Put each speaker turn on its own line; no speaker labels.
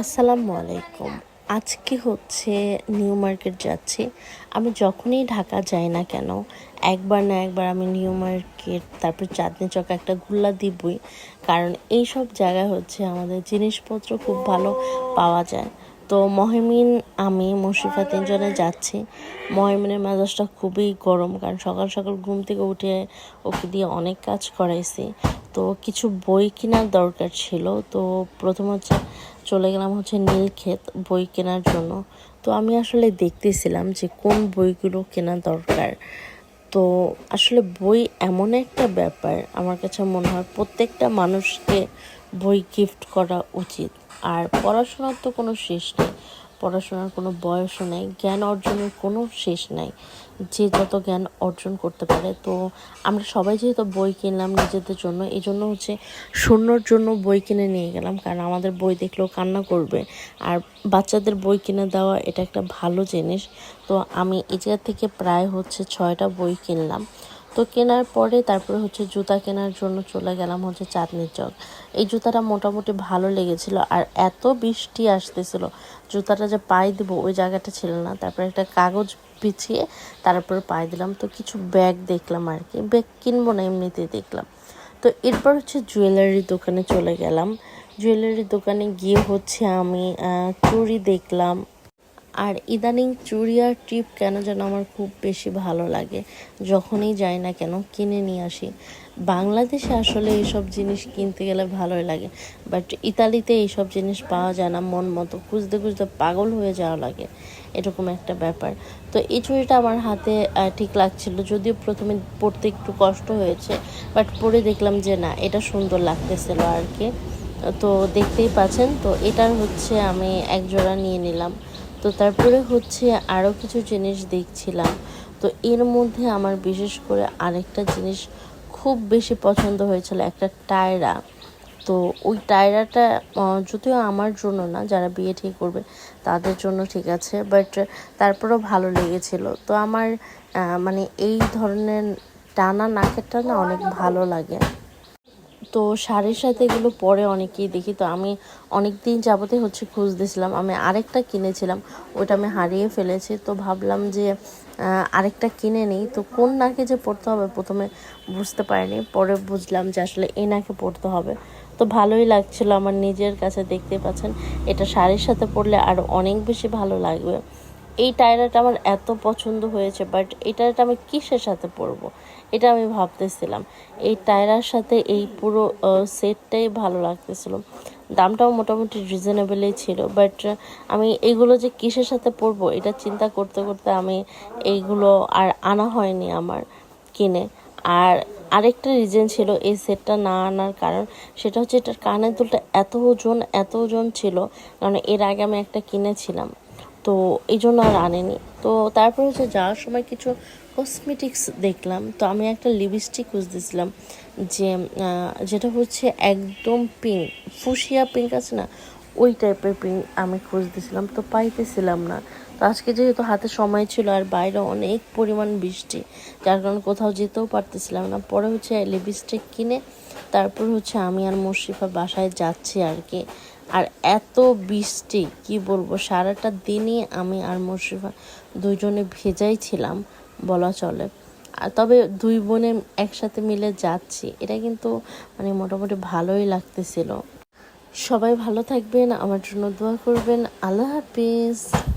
আসসালামু আলাইকুম। আজকে হচ্ছে নিউ মার্কেট যাচ্ছি। আমি যখনই ঢাকা যাই না কেন, একবার না একবার আমি নিউ মার্কেট, তারপর চাঁদনি চক একটা গুল্লা দিবই। কারণ এই সব জায়গায় হচ্ছে আমাদের জিনিসপত্র খুব ভালো পাওয়া যায়। তো মহিমিন, আমি মুশিফা তিনজনে যাচ্ছি। মহিমিনের মেজাজটা খুবই গরম, কারণ সকাল সকাল ঘুম থেকে উঠে ওকে দিয়ে অনেক কাজ করাইছি। তো কিছু বই কেনার দরকার ছিল। তো প্রথম হচ্ছে চলে গেলাম হচ্ছে নীলক্ষেত বই কেনার জন্য। তো আমি আসলে দেখতেছিলাম যে কোন বইগুলো কেনা দরকার। তো আসলে বই এমন একটা ব্যাপার, আমার কাছে মনে হয় প্রত্যেকটা মানুষকে বই গিফট করা উচিত। আর পড়াশোনার তো কোনো শেষ নেই। পড়াশোনার কোনো বয়সও নেই, জ্ঞান অর্জনের কোনো শেষ নাই। যে যত জ্ঞান অর্জন করতে পারে, তো আমরা সবাই যেহেতু বই কিনলাম নিজেদের জন্য এই জন্য হচ্ছে শূন্যর জন্য বই কিনে নিয়ে গেলাম, কারণ আমাদের বই দেখলেও কান্না করবে। আর বাচ্চাদের বই কিনে দেওয়া এটা একটা ভালো জিনিস, তো আমি এই জায়গা থেকে প্রায় হচ্ছে ছয়টা বই কিনলাম। তো কেনার পরে তারপরে হচ্ছে জুতা কেনার জন্য চলে গেলাম হচ্ছে চাঁদনির চক। এই জুতাটা মোটামুটি ভালো লেগেছিল আর এত বৃষ্টি আসতেছিল, জুতাটা যে পায়ে দিব ওই জায়গাটা ছিল না। তারপরে একটা কাগজ বিছিয়ে তারপরে পায়ে দিলাম। তো কিছু ব্যাগ দেখলাম আর কি, ব্যাগ কিনবো না এমনিতেই দেখলাম। তো এরপর হচ্ছে জুয়েলারি দোকানে চলে গেলাম। জুয়েলারি দোকানে গিয়ে হচ্ছে আমি চুড়ি দেখলাম আর ইদানিং চুড়ি ট্রিপ কেন যেন আমার খুব বেশি ভালো লাগে, যখনই যাই না কেন কিনে নিয়ে আসি। বাংলাদেশে আসলে এইসব জিনিস কিনতে গেলে ভালোই লাগে বাট ইতালিতে এইসব জিনিস পাওয়া যায় না, মন মতো খুঁজতে খুঁজতে পাগল হয়ে যাওয়া লাগে, এরকম একটা ব্যাপার। তো এই চুড়িটা আমার হাতে ঠিক লাগছিল, যদিও প্রথমে পরতে একটু কষ্ট হয়েছে বাট পরে দেখলাম যে না, এটা সুন্দর লাগতেছিল আর কি। তো দেখতেই পাচ্ছেন, তো এটার হচ্ছে আমি এক জোড়া নিয়ে নিলাম। তো তারপরে হচ্ছে আরও কিছু জিনিস দেখছিলাম। তো এর মধ্যে আমার বিশেষ করে আরেকটা জিনিস খুব বেশি পছন্দ হয়েছিল, একটা টায়রা। তো ওই টায়রাটা যদিও আমার জন্য না, যারা বিয়ে ঠিক করবে তাদের জন্য ঠিক আছে বাট তারপরেও ভালো লেগেছিল। তো আমার মানে এই ধরনের টানা নাকের টানা অনেক ভালো লাগে। তো শাড়ির সাথে এগুলো পরে অনেকেই দেখি। তো আমি অনেক দিন যাবতে হচ্ছে খুঁজতেছিলাম। আমি আরেকটা কিনেছিলাম ওটা আমি হারিয়ে ফেলেছি। তো ভাবলাম যে আরেকটা কিনে নিই। তো কোন নাকে যে পড়তে হবে প্রথমে বুঝতে পারিনি। পরে বুঝলাম যে আসলে এই নাকে পড়তে হবে। তো ভালোই লাগছিল আমার নিজের কাছে দেখতে পাচ্ছেন। এটা শাড়ির সাথে পরলে আরও অনেক বেশি ভালো লাগবে। এই টায়রাটা আমার এত পছন্দ হয়েছে বাট এই টায়রাটা আমি কিসের সাথে পরবো? এটা আমি ভাবতেছিলাম। এই টায়রার সাথে এই পুরো সেটটাই ভালো লাগতেছিল। দামটাও মোটামুটি রিজনেবলই ছিল বাট আমি এইগুলো যে কিসের সাথে পরবো, এটা চিন্তা করতে করতে আমি এইগুলো আর আনা হয়নি আমার কিনে। আর আরেকটা রিজন ছিল এই সেটটা না আনার কারণ, সেটা হচ্ছে এটার কানের দুলটা এত ওজন এত ওজন ছিল, কারণ এর আগে আমি একটা কিনেছিলাম। তো এই জন্য আর আনেনি। তো তারপর হচ্ছে যাওয়ার সময় কিছু কসমেটিক্স দেখলাম। তো আমি একটা লিপস্টিক খুঁজতেছিলাম যে যেটা হচ্ছে একদম পিঙ্ক ফুসিয়া পিঙ্ক আছে না? ওই টাইপের পিঙ্ক আমি খুঁজতেছিলাম, তো পাইতেছিলাম না। তো আজকে যেহেতু হাতে সময় ছিল আর বাইরে অনেক পরিমাণ বৃষ্টি, যার কারণে কোথাও যেতেও পারতেছিলাম না। পরে হচ্ছে লিপস্টিক কিনে, তারপর হচ্ছে আমি আর মুশরিফা বাসায় যাচ্ছি আর কি। আর এত বৃষ্টি, কি বলব? সারাটা দিনই আমি আর মুশরিফা দুইজনে ভেজাই ছিলাম, বলা চলে। আর তবে দুই বোনে একসাথে মিলে যাচ্ছি, এটা কিন্তু মানে মোটামুটি ভালোই লাগতেছিল। সবাই ভালো থাকবেন, আমার জন্য দোয়া করবেন। আল্লাহ হাফিজ।